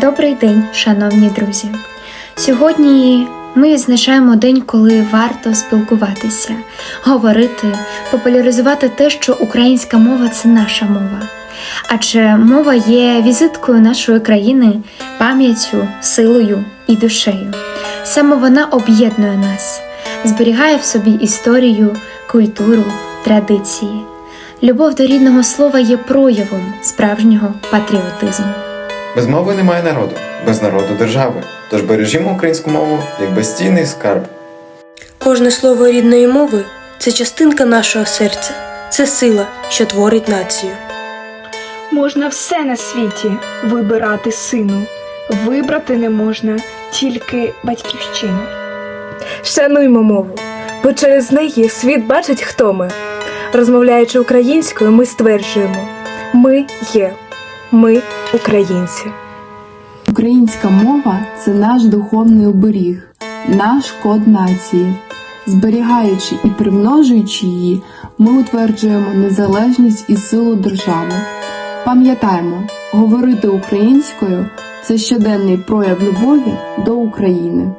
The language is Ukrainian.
Добрий день, шановні друзі! Сьогодні ми відзначаємо день, коли варто спілкуватися, говорити, популяризувати те, що українська мова це наша мова. Адже мова є візиткою нашої країни, пам'яттю, силою і душею. Саме вона об'єднує нас, зберігає в собі історію, культуру, традиції. Любов до рідного слова є проявом справжнього патріотизму. Без мови немає народу, без народу держави. Тож бережімо українську мову як безцінний скарб. Кожне слово рідної мови це частинка нашого серця, це сила, що творить націю. Можна все на світі вибирати сину. Вибрати не можна тільки батьківщину. Шануймо мову, бо через неї світ бачить, хто ми. Розмовляючи українською, ми стверджуємо: ми є, ми українці. Українська мова це наш духовний оберіг, наш код нації. Зберігаючи і примножуючи її, ми утверджуємо незалежність і силу держави. Пам'ятаємо, говорити українською це щоденний прояв любові до України.